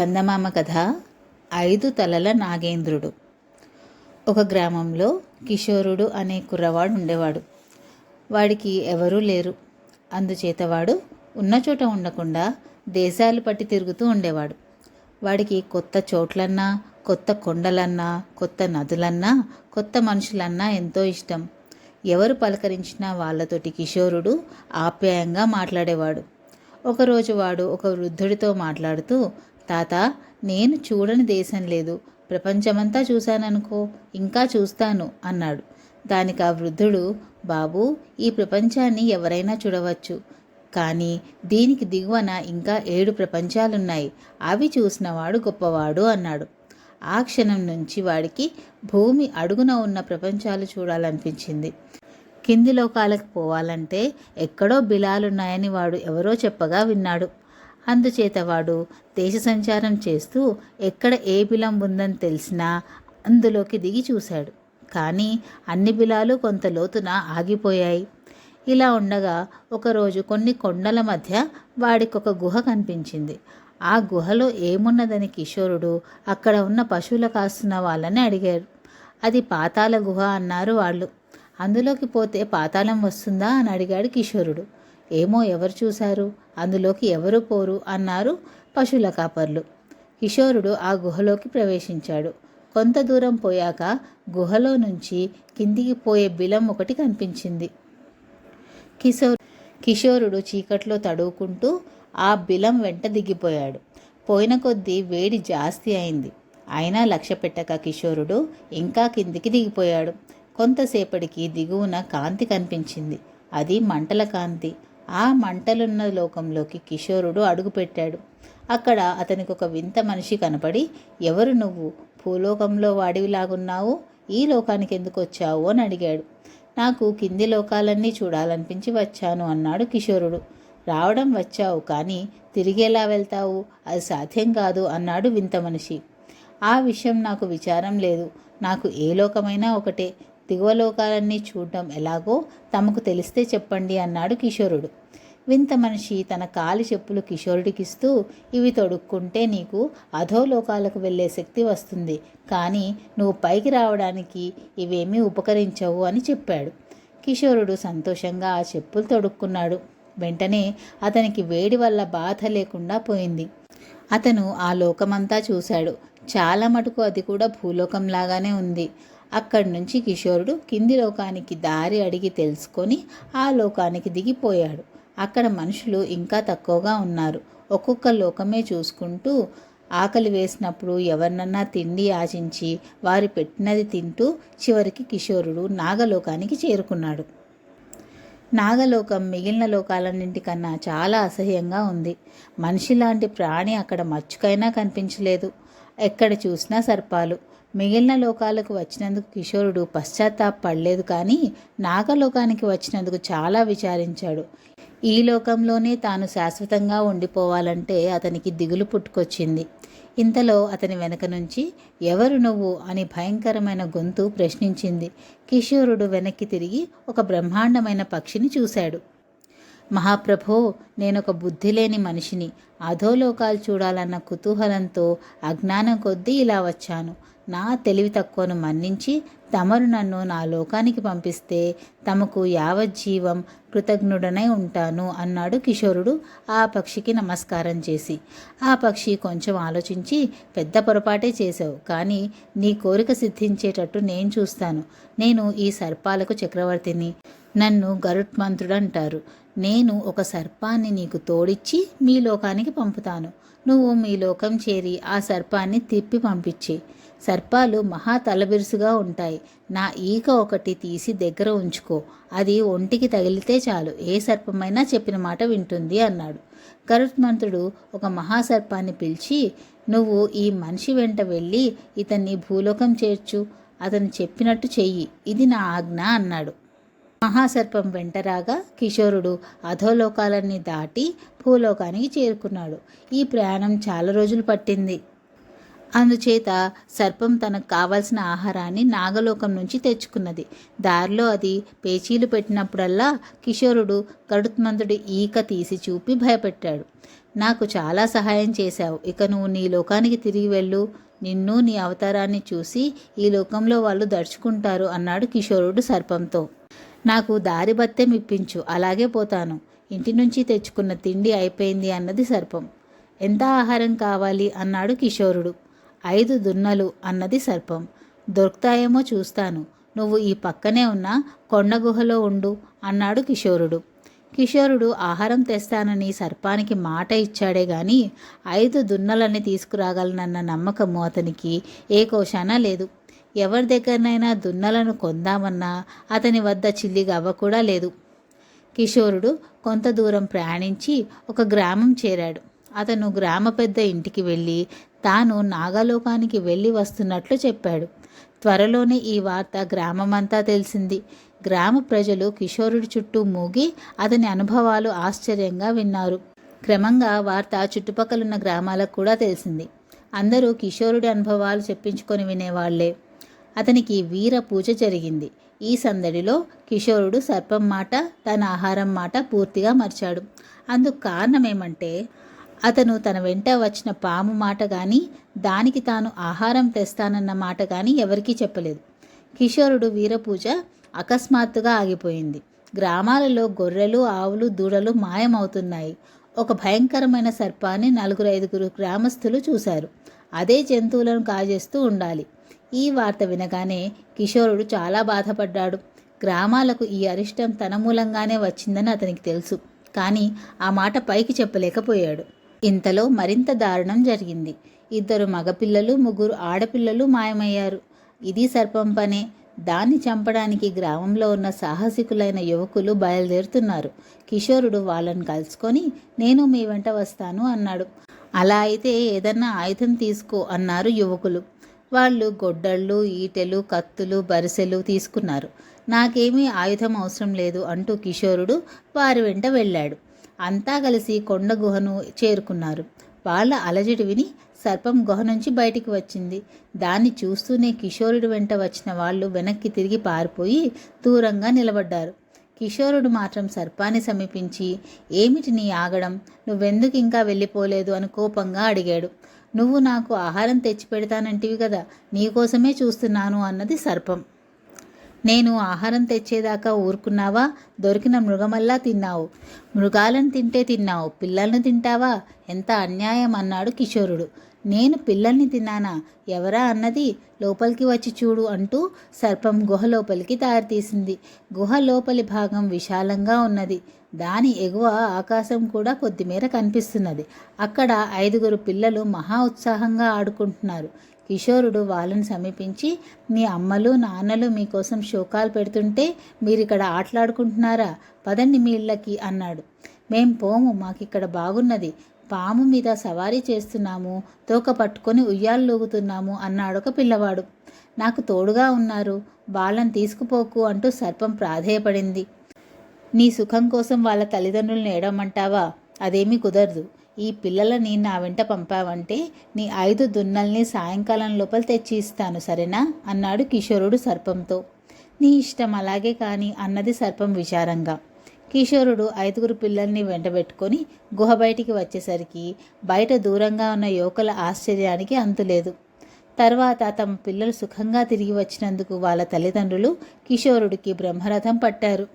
చందమామ కథ ఐదు తలల నాగేంద్రుడు. ఒక గ్రామంలో కిషోరుడు అనే కుర్రవాడు ఉండేవాడు. వాడికి ఎవరూ లేరు. అందుచేత వాడు ఉన్న చోట ఉండకుండా దేశాలు పట్టి తిరుగుతూ ఉండేవాడు. వాడికి కొత్త చోట్లన్నా కొత్త కొండలన్నా కొత్త నదులన్నా కొత్త మనుషులన్నా ఎంతో ఇష్టం. ఎవరు పలకరించినా వాళ్ళతోటి కిషోరుడు ఆప్యాయంగా మాట్లాడేవాడు. ఒకరోజు వాడు ఒక వృద్ధుడితో మాట్లాడుతూ తాత నేను చూడని దేశం లేదు. ప్రపంచమంతా చూశాననుకో ఇంకా చూస్తాను అన్నాడు. దానికి ఆ వృద్ధుడు బాబు ఈ ప్రపంచాన్ని ఎవరైనా చూడవచ్చు. కానీ దీనికి దిగువన ఇంకా ఏడు ప్రపంచాలున్నాయి. అవి చూసినవాడు గొప్పవాడు అన్నాడు. ఆ క్షణం నుంచి వాడికి భూమి అడుగున ఉన్న ప్రపంచాలు చూడాలనిపించింది. కింది లోకాలకు పోవాలంటే ఎక్కడో బిలాలున్నాయని వాడు ఎవరో చెప్పగా విన్నాడు. అందుచేత వాడు దేశ సంచారం చేస్తూ ఎక్కడ ఏ బిలం ఉందని తెలిసినా అందులోకి దిగి చూశాడు. కానీ అన్ని బిలాలు కొంత లోతున ఆగిపోయాయి. ఇలా ఉండగా ఒకరోజు కొన్ని కొండల మధ్య వాడికి ఒక గుహ కనిపించింది. ఆ గుహలో ఏమున్నదని కిషోరుడు అక్కడ ఉన్న పశువుల కాస్తున్న వాళ్ళని అడిగారు. అది పాతాల గుహ అన్నారు వాళ్ళు. అందులోకి పోతే పాతాళం వస్తుందా అని అడిగాడు కిషోరుడు. ఏమో ఎవరు చూశారు? అందులోకి ఎవరు పోరు? అన్నారు పశువుల కాపర్లు. కిషోరుడు ఆ గుహలోకి ప్రవేశించాడు. కొంత దూరం పోయాక గుహలో నుంచి కిందికి పోయే బిలం ఒకటి కనిపించింది. కిషోర్ కిషోరుడు చీకట్లో తడువుకుంటూ ఆ బిలం వెంట దిగిపోయాడు. పోయిన కొద్దీ వేడి జాస్తి అయింది. అయినా లక్ష్య పెట్టక కిషోరుడు ఇంకా కిందికి దిగిపోయాడు. కొంతసేపటికి దిగువన కాంతి కనిపించింది. అది మంటల కాంతి. ఆ మంటలున్న లోకంలోకి కిషోరుడు అడుగుపెట్టాడు. అక్కడ అతనికి ఒక వింత మనిషి కనపడి ఎవరు నువ్వు? భూలోకంలో వాడివిలాగున్నావు? ఈ లోకానికి ఎందుకు వచ్చావు అని అడిగాడు. నాకు కింది లోకాలన్నీ చూడాలనిపించి వచ్చాను అన్నాడు కిషోరుడు. రావడం వచ్చావు కానీ తిరిగేలా వెళ్తావు? అది సాధ్యం కాదు అన్నాడు వింత మనిషి. ఆ విషయం నాకు విచారం లేదు. నాకు ఏ లోకమైనా ఒకటే. దిగువ లోకాలన్నీ చూడటం ఎలాగో తమకు తెలిస్తే చెప్పండి అన్నాడు కిషోరుడు. వింత మనిషి తన కాలి చెప్పులు కిషోరుడికిస్తూ ఇవి తొడుక్కుంటే నీకు అధోలోకాలకు వెళ్ళే శక్తి వస్తుంది కానీ నువ్వు పైకి రావడానికి ఇవేమీ ఉపకరించవు అని చెప్పాడు. కిషోరుడు సంతోషంగా ఆ చెప్పులు తొడుక్కున్నాడు. వెంటనే అతనికి వేడి వల్ల బాధ లేకుండా పోయింది. అతను ఆ లోకమంతా చూశాడు. చాలా మటుకు అది కూడా భూలోకంలాగానే ఉంది. అక్కడి నుంచి కిషోరుడు కింది లోకానికి దారి అడిగి తెలుసుకొని ఆ లోకానికి దిగిపోయాడు. అక్కడ మనుషులు ఇంకా తక్కువగా ఉన్నారు. ఒక్కొక్క లోకమే చూసుకుంటూ ఆకలి వేసినప్పుడు ఎవరినన్నా తిండి ఆశించి వారు పెట్టినది తింటూ చివరికి కిషోరుడు నాగలోకానికి చేరుకున్నాడు. నాగలోకం మిగిలిన లోకాలన్నింటికన్నా చాలా అసహ్యంగా ఉంది. మనిషి లాంటి ప్రాణి అక్కడ మచ్చుకైనా కనిపించలేదు. ఎక్కడ చూసినా సర్పాలు. మిగిలిన లోకాలకు వచ్చినందుకు కిషోరుడు పశ్చాత్తాపడలేదు కానీ నాగలోకానికి వచ్చినందుకు చాలా విచారించాడు. ఈ లోకంలోనే తాను శాశ్వతంగా ఉండిపోవాలంటే అతనికి దిగులు పుట్టుకొచ్చింది. ఇంతలో అతని వెనక నుంచి ఎవరు నువ్వు? అని భయంకరమైన గొంతు ప్రశ్నించింది. కిషోరుడు వెనక్కి తిరిగి ఒక బ్రహ్మాండమైన పక్షిని చూశాడు. మహాప్రభో నేనొక బుద్ధి లేని మనిషిని. అధోలోకాలు చూడాలన్న కుతూహలంతో అజ్ఞానం కొద్దీ ఇలా వచ్చాను. నా తెలివి తక్కువను మన్నించి తమరు నన్ను నా లోకానికి పంపిస్తే తమకు యావజ్జీవం కృతజ్ఞుడనై ఉంటాను అన్నాడు కిషోరుడు ఆ పక్షికి నమస్కారం చేసి. ఆ పక్షి కొంచెం ఆలోచించి పెద్ద పొరపాటే చేశావు కానీ నీ కోరిక సిద్ధించేటట్టు నేను చూస్తాను. నేను ఈ సర్పాలకు చక్రవర్తిని. నన్ను గరుత్మంతుడు అంటారు నేను ఒక సర్పాన్ని నీకు తోడిచ్చి మీ లోకానికి పంపుతాను. నువ్వు మీ లోకం చేరి ఆ సర్పాన్ని తిప్పి పంపించి. సర్పాలు మహా తలబిరుసుగా ఉంటాయి. నా ఈక ఒకటి తీసి దగ్గర ఉంచుకో. అది ఒంటికి తగిలితే చాలు. ఏ సర్పమైనా చెప్పిన మాట వింటుంది అన్నాడు. గరుత్మంతుడు ఒక మహాసర్పాన్ని పిలిచి నువ్వు ఈ మనిషి వెంట వెళ్ళి ఇతన్ని భూలోకం చేర్చు. అతను చెప్పినట్టు చెయ్యి. ఇది నా ఆజ్ఞ అన్నాడు. మహాసర్పం వెంటరాగా కిషోరుడు అధోలోకాలన్నీ దాటి భూలోకానికి చేరుకున్నాడు. ఈ ప్రయాణం చాలా రోజులు పట్టింది. అందుచేత సర్పం తనకు కావలసిన ఆహారాన్ని నాగలోకం నుంచి తెచ్చుకున్నది. దారిలో అది పేచీలు పెట్టినప్పుడల్లా కిషోరుడు గరుత్మంతుడి ఈక తీసి చూపి భయపెట్టాడు. నాకు చాలా సహాయం చేశావు. ఇక నువ్వు నీ లోకానికి తిరిగి వెళ్ళు. నిన్ను నీ అవతారాన్ని చూసి ఈ లోకంలో వాళ్ళు దడుచుకుంటారు అన్నాడు కిషోరుడు సర్పంతో. నాకు దారి బత్తెం ఇప్పించు అలాగే పోతాను. ఇంటి నుంచి తెచ్చుకున్న తిండి అయిపోయింది అన్నది సర్పం. ఎంత ఆహారం కావాలి? అన్నాడు కిషోరుడు. ఐదు దున్నలు అన్నది సర్పం. దొరుకుతాయేమో చూస్తాను. నువ్వు ఈ పక్కనే ఉన్న కొండ గుహలో ఉండు అన్నాడు కిషోరుడు. కిషోరుడు ఆహారం తెస్తానని సర్పానికి మాట ఇచ్చాడే గాని ఐదు దున్నలని తీసుకురాగలనన్న నమ్మకము అతనికి ఏ కోశానా లేదు. ఎవరి దగ్గరనైనా దున్నలను కొందామన్నా అతని వద్ద చిల్లి గవ్వ కూడా లేదు. కిషోరుడు కొంత దూరం ప్రయాణించి ఒక గ్రామం చేరాడు. అతను గ్రామ పెద్ద ఇంటికి వెళ్ళి తాను నాగలోకానికి వెళ్ళి వస్తున్నట్లు చెప్పాడు. త్వరలోనే ఈ వార్త గ్రామమంతా తెలిసింది. గ్రామ ప్రజలు కిషోరుడి చుట్టూ మూగి అతని అనుభవాలు ఆశ్చర్యంగా విన్నారు. క్రమంగా వార్త చుట్టుపక్కలున్న గ్రామాలకు కూడా తెలిసింది. అందరూ కిషోరుడి అనుభవాలు చెప్పించుకొని వినేవాళ్ళే. అతనికి వీర పూజ జరిగింది. ఈ సందడిలో కిషోరుడు సర్పం మాట తన ఆహారం మాట పూర్తిగా మర్చాడు. అందుకు కారణమేమంటే అతను తన వెంట వచ్చిన పాము మాట కానీ దానికి తాను ఆహారం తెస్తానన్న మాట కానీ ఎవరికీ చెప్పలేదు. కిషోరుడు వీరపూజ అకస్మాత్తుగా ఆగిపోయింది. గ్రామాలలో గొర్రెలు ఆవులు దూడలు మాయమవుతున్నాయి. ఒక భయంకరమైన సర్పాన్ని నలుగురు ఐదుగురు గ్రామస్తులు చూశారు. అదే జంతువులను కాజేస్తూ ఉండాలి. ఈ వార్త వినగానే కిషోరుడు చాలా బాధపడ్డాడు. గ్రామాలకు ఈ అరిష్టం తన మూలంగానే వచ్చిందని అతనికి తెలుసు. కానీ ఆ మాట పైకి చెప్పలేకపోయాడు. ఇంతలో మరింత దారుణం జరిగింది. ఇద్దరు మగపిల్లలు ముగ్గురు ఆడపిల్లలు మాయమయ్యారు. ఇది సర్పం పనే. దాన్ని చంపడానికి గ్రామంలో ఉన్న సాహసికులైన యువకులు బయలుదేరుతున్నారు. కిషోరుడు వాళ్ళని కలుసుకొని నేను మీ వెంట వస్తాను అన్నాడు. అలా అయితే ఏదన్నా ఆయుధం తీసుకో అన్నారు యువకులు. వాళ్ళు గొడ్డళ్ళు ఈటెలు కత్తులు బరిసెలు తీసుకున్నారు. నాకేమీ ఆయుధం అవసరం లేదు అంటూ కిషోరుడు వారి వెంట వెళ్ళాడు. అంతా కలిసి కొండ గుహను చేరుకున్నారు. వాళ్ళ అలజడి విని సర్పం గుహ నుంచి బయటికి వచ్చింది. దాన్ని చూస్తూనే కిషోరుడు వెంట వచ్చిన వాళ్ళు వెనక్కి తిరిగి పారిపోయి దూరంగా నిలబడ్డారు. కిషోరుడు మాత్రం సర్పాన్ని సమీపించి ఏమిటి నీ ఆగడం? నువ్వెందుకు ఇంకా వెళ్ళిపోలేదు? అని కోపంగా అడిగాడు. నువ్వు నాకు ఆహారం తెచ్చి పెడతానంటివి కదా నీకోసమే చూస్తున్నాను అన్నది సర్పం. నేను ఆహారం తెచ్చేదాకా ఊరుకున్నావా? దొరికిన మృగమల్లా తిన్నావు. మృగాలను తింటే తిన్నావు. పిల్లలను తింటావా? ఎంత అన్యాయం అన్నాడు కిషోరుడు. నేను పిల్లల్ని తిన్నానా? ఎవరా అన్నది? లోపలికి వచ్చి చూడు అంటూ సర్పం గుహ లోపలికి దారితీసింది గుహ లోపలి భాగం విశాలంగా ఉన్నది. దాని ఎగువ ఆకాశం కూడా కొద్దిమేర కనిపిస్తున్నది. అక్కడ ఐదుగురు పిల్లలు మహా ఉత్సాహంగా ఆడుకుంటున్నారు. కిషోరుడు వాళ్ళని సమీపించి మీ అమ్మలు నాన్నలు మీకోసం శోకాలు పెడుతుంటే మీరిక్కడ ఆటలాడుకుంటున్నారా? పదండి మీ ఇళ్ళకి అన్నాడు. మేం పోము మాకిక్కడ బాగున్నది. పాము మీద సవారీ చేస్తున్నాము తోక పట్టుకొని ఉయ్యాలూగుతున్నాము అన్నాడు ఒక పిల్లవాడు. నాకు తోడుగా ఉన్నారు వాళ్ళని తీసుకుపోకు అంటూ సర్పం ప్రాధేయపడింది. నీ సుఖం కోసం వాళ్ళ తల్లిదండ్రులను ఏడమంటావా అదేమీ కుదరదు. ఈ పిల్లలని నా వెంట పంపావంటే నీ ఐదు దున్నల్ని సాయంకాలం లోపల తెచ్చి ఇస్తాను సరేనా? అన్నాడు కిషోరుడు సర్పంతో. నీ ఇష్టం అలాగే కానీ అన్నది సర్పం విచారంగా. కిషోరుడు ఐదుగురు పిల్లల్ని వెంటబెట్టుకొని గుహ బయటికి వచ్చేసరికి బయట దూరంగా ఉన్న యువకుల ఆశ్చర్యానికి అంతులేదు తర్వాత తమ పిల్లలు సుఖంగా తిరిగి వచ్చినందుకు వాళ్ళ తల్లిదండ్రులు కిషోరుడికి బ్రహ్మరథం పట్టారు.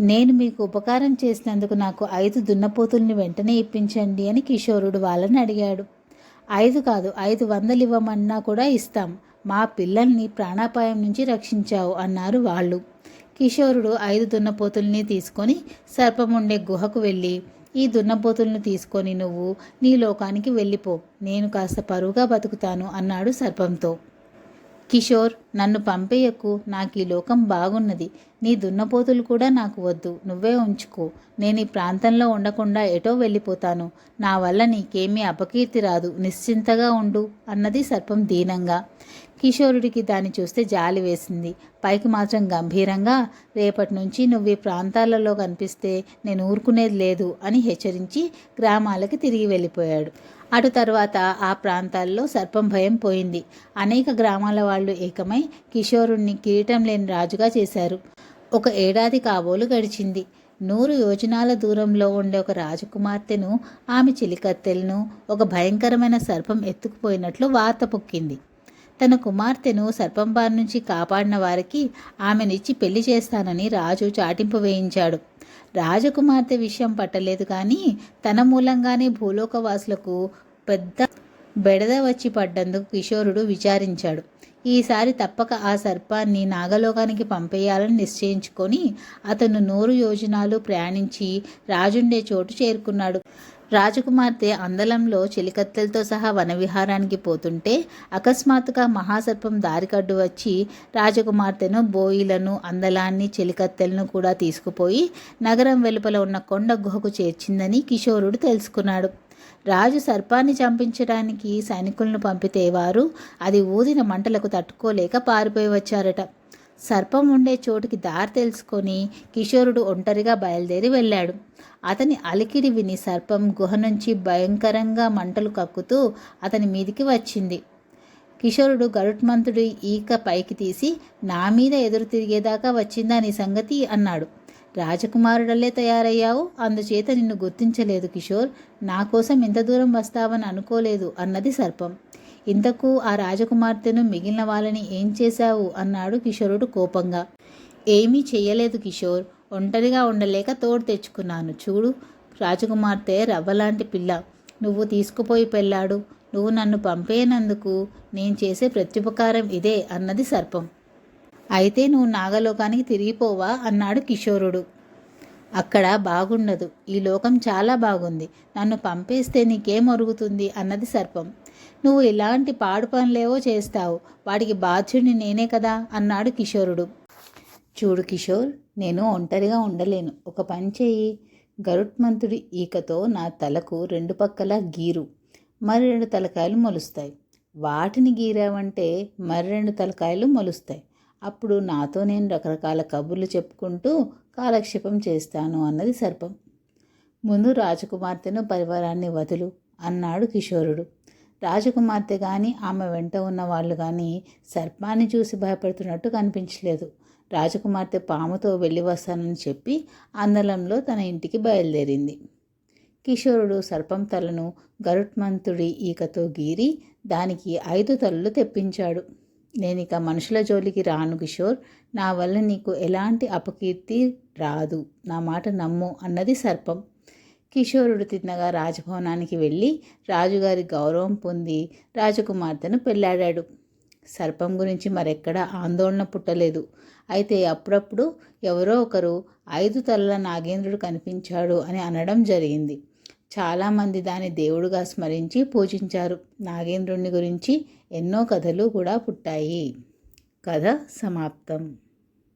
నేను మీకు ఉపకారం చేసినందుకు నాకు ఐదు దున్నపోతుల్ని వెంటనే ఇప్పించండి అని కిషోరుడు వాళ్ళని అడిగాడు. ఐదు కాదు ఐదు వందలు ఇవ్వమన్నా కూడా ఇస్తాం. మా పిల్లల్ని ప్రాణాపాయం నుంచి రక్షించావు అన్నారు వాళ్ళు. కిషోరుడు ఐదు దున్నపోతుల్ని తీసుకొని సర్పముండే గుహకు వెళ్ళి ఈ దున్నపోతుల్ని తీసుకొని నువ్వు నీ లోకానికి వెళ్ళిపో. నేను కాస్త పరువుగా బతుకుతాను అన్నాడు సర్పంతో. కిషోర్ నన్ను పంపేయకు. నాకు ఈ లోకం బాగున్నది. నీ దున్నపోతులు కూడా నాకు వద్దు. నువ్వే ఉంచుకో. నేను ఈ ప్రాంతంలో ఉండకుండా ఎటో వెళ్ళిపోతాను. నా వల్ల నీకేమీ అపకీర్తి రాదు. నిశ్చింతగా ఉండు అన్నది సర్పం దీనంగా. కిషోరుడికి దాన్ని చూస్తే జాలి వేసింది. పైకి మాత్రం గంభీరంగా రేపటి నుంచి నువ్వు ఈ ప్రాంతాలలో కనిపిస్తే నేను ఊరుకునేది లేదు అని హెచ్చరించి గ్రామాలకి తిరిగి వెళ్ళిపోయాడు. అటు తర్వాత ఆ ప్రాంతాల్లో సర్పం భయం పోయింది. అనేక గ్రామాల వాళ్ళు ఏకమై కిషోరుణ్ణి కిరీటం లేని రాజుగా చేశారు. ఒక ఏడాది కాబోలు గడిచింది. నూరు యోజనాల దూరంలో ఉండే ఒక రాజకుమార్తెను ఆమె చిలికత్తెలను ఒక భయంకరమైన సర్పం ఎత్తుకుపోయినట్లు వార్త పొక్కింది. తన కుమార్తెను సర్పంబారి నుంచి కాపాడిన వారికి ఆమెనిచ్చి పెళ్ళి చేస్తానని రాజు చాటింపు వేయించాడు. రాజకుమార్తె విషయం పట్టలేదు కానీ తన మూలంగానే భూలోకవాసులకు పెద్ద బెడద వచ్చి పడ్డందుకు కిషోరుడు విచారించాడు. ఈసారి తప్పక ఆ సర్పాన్ని నాగలోకానికి పంపేయాలని నిశ్చయించుకొని అతను నూరు యోజనాలు ప్రయాణించి రాజుండే చోటు చేరుకున్నాడు. రాజకుమార్తె అందలంలో చెలికత్తెలతో సహా వనవిహారానికి పోతుంటే అకస్మాత్తుగా మహాసర్పం దారికడ్డు వచ్చి రాజకుమార్తెను బోయిలను అందలాన్ని చెలికత్తెలను కూడా తీసుకుపోయి నగరం వెలుపల ఉన్న కొండ గుహకు చేర్చిందని కిషోరుడు తెలుసుకున్నాడు. రాజు సర్పాన్ని చంపించడానికి సైనికులను పంపితే వారు అది ఊదిన మంటలకు తట్టుకోలేక పారిపోయి వచ్చారట. సర్పం ఉండే చోటుకి దారి తెలుసుకొని కిషోరుడు ఒంటరిగా బయలుదేరి వెళ్ళాడు. అతని అలికిడి విని సర్పం గుహ నుంచి భయంకరంగా మంటలు కక్కుతూ అతని మీదికి వచ్చింది. కిషోరుడు గరుట్మంతుడి ఈక పైకి తీసి నా మీద ఎదురు తిరిగేదాకా వచ్చిందా నీ సంగతి? అన్నాడు. రాజకుమారుడల్లే తయారయ్యావు అందుచేత నిన్ను గుర్తించలేదు కిషోర్. నా కోసం ఇంత దూరం వస్తావని అనుకోలేదు అన్నది సర్పం. ఇంతకు ఆ రాజకుమార్తెను మిగిలిన వాళ్ళని ఏం చేశావు? అన్నాడు కిషోరుడు కోపంగా. ఏమీ చెయ్యలేదు కిషోర్. ఒంటరిగా ఉండలేక తోడు తెచ్చుకున్నాను. చూడు రాజకుమార్తె రవ్వలాంటి పిల్ల. నువ్వు తీసుకుపోయి పెళ్ళాడు. నువ్వు నన్ను పంపేనందుకు నేను చేసే ప్రత్యుపకారం ఇదే అన్నది సర్పం. అయితే నువ్వు నాగలోకానికి తిరిగిపోవా? అన్నాడు కిషోరుడు. అక్కడ బాగుండదు. ఈ లోకం చాలా బాగుంది. నన్ను పంపేస్తే నీకేం ఒరుగుతుంది? అన్నది సర్పం. నువ్వు ఇలాంటి పాడు పనులేవో చేస్తావు. వాడికి బాధ్యుడిని నేనే కదా అన్నాడు కిషోరుడు. చూడు కిషోర్ నేను ఒంటరిగా ఉండలేను. ఒక పని చేయి గరుత్మంతుడి ఈకతో నా తలకు రెండు పక్కల గీరు. మరి రెండు తలకాయలు మొలుస్తాయి. వాటిని గీరావంటే మరి రెండు తలకాయలు మొలుస్తాయి. అప్పుడు నాతో నేను రకరకాల కబుర్లు చెప్పుకుంటూ కాలక్షేపం చేస్తాను అన్నది సర్పం. ముందు రాజకుమార్తెను పరివారాన్ని వదులు అన్నాడు కిషోరుడు. రాజకుమార్తె కానీ ఆమె వెంట ఉన్న వాళ్ళు కానీ సర్పాన్ని చూసి భయపడుతున్నట్టు కనిపించలేదు. రాజకుమార్తె పాముతో వెళ్ళి వస్తానని చెప్పి అందలంలో తన ఇంటికి బయలుదేరింది. కిషోరుడు సర్పం తలను గరుత్మంతుడి ఈకతో గీరి దానికి ఐదు తలలు తెప్పించాడు. నేనిక మనుషుల జోలికి రాను కిషోర్ నా వల్ల నీకు ఎలాంటి అపకీర్తి రాదు. నా మాట నమ్ము అన్నది సర్పం. కిషోరుడు తిన్నగా రాజభవనానికి వెళ్ళి రాజుగారి గౌరవం పొంది రాజకుమార్తెను పెళ్ళాడాడు సర్పం గురించి మరెక్కడా ఆందోళన పుట్టలేదు. అయితే అప్పుడప్పుడు ఎవరో ఒకరు ఐదు తలల నాగేంద్రుడు కనిపించాడు అని అనడం జరిగింది. చాలామంది దాని దేవుడుగా స్మరించి పూజించారు. నాగేంద్రుని గురించి ఎన్నో కథలు కూడా పుట్టాయి. కథ సమాప్తం.